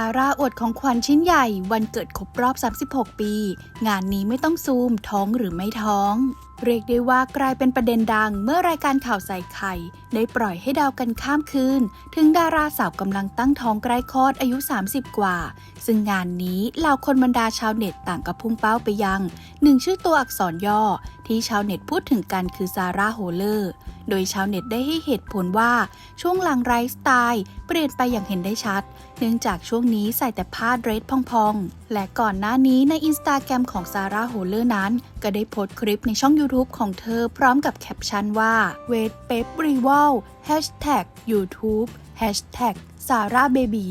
าร่าอวดของขวัญชิ้นใหญ่ วันเกิดครบรอบ 36 ปี งานนี้ไม่ต้องซูมท้องหรือไม่ท้อง เรียกได้ว่ากลายเป็นประเด็นดังเมื่อรายการข่าวใส่ไข่ ได้ปล่อยให้ดาวกันข้ามคืน ถึงดาราสาวกำลังตั้งท้องใกล้คลอดอายุ 30 กว่า ซึ่งงานนี้เหล่าคนบรรดาชาวเน็ตต่างก็พุ่งเป้าไปยังหนึ่งชื่อตัวอักษรย่อ ที่ชาวเน็ตพูดถึงกันคือซาร่าโฮเลอร์ โดยชาวเน็ตได้ให้เหตุผลว่าช่วงหลังไลฟ์สไตล์เปลี่ยนไปอย่างเห็นได้ชัด เนื่องจากช่วงนี้ใส่แต่ผ้าเดรสพองๆ และก่อนหน้านี้ในอินสตาแกรมของซาร่าโฮเลอร์นั้น ก็ได้โพสต์คลิปในช่อง YouTube ของเธอพร้อมกับแคปชั่นว่า wait pep rival hashtag youtube Hashtag s a r a b a b y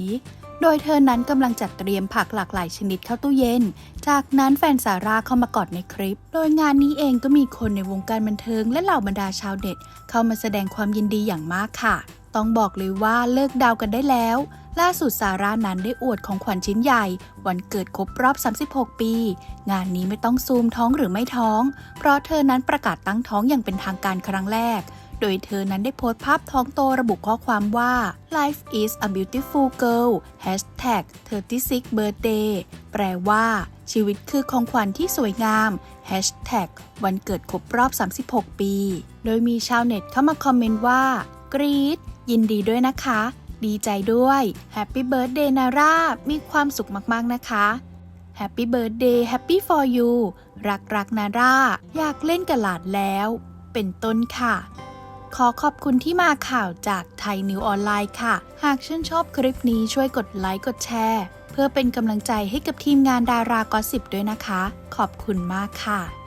โดยเธอนั้นกำลังจัดเตรียมผักหลากหลายชนิดเข้าตู้เย็น จากนั้นแฟนซาร่าเข้ามากอดในคลิป โดยงานนี้เองก็มีคนในวงการบันเทิงและเหล่าบรรดาชาวเน็ต เข้ามาแสดงความยินดีอย่างมากค่ะ ต้องบอกเลยว่าเลิกเดาวกันได้แล้ว ล่าสุดซาร่านั้นได้อวดของขวัญชิ้นใหญ่ วันเกิดครบรอบ 36 ปี งานนี้ไม่ต้องซูมท้องหรือไม่ท้อง เพราะเธอนั้นประกาศตั้งท้องอย่างเป็นทางการครั้งแรก โดยเธอนั้นได้โพสต์ภาพท้องโตระบุข้อความว่า life is a beautiful girl hashtag 36 birthday แปลว่า ชีวิตคือของขวัญที่สวยงาม hashtag วันเกิดครบรอบ 36 ปี โดยมีชาวเน็ตเข้ามาคอมเมนต์ว่ากรี๊ดยินดีด้วยนะคะ ดีใจด้วย Happy Birthday นารามีความสุขมากๆนะคะ Happy Birthday Happy for you รักรักนาราอยากเล่นกับหลานแล้ว เป็นต้นค่ะ ขอขอบคุณที่มาข่าวจากไทยนิวออนไลน์ค่ะ หากชื่นชอบคลิปนี้ช่วยกดไลค์กดแชร์ เพื่อเป็นกำลังใจให้กับทีมงานดารากอสิบด้วยนะคะ ขอบคุณมากค่ะ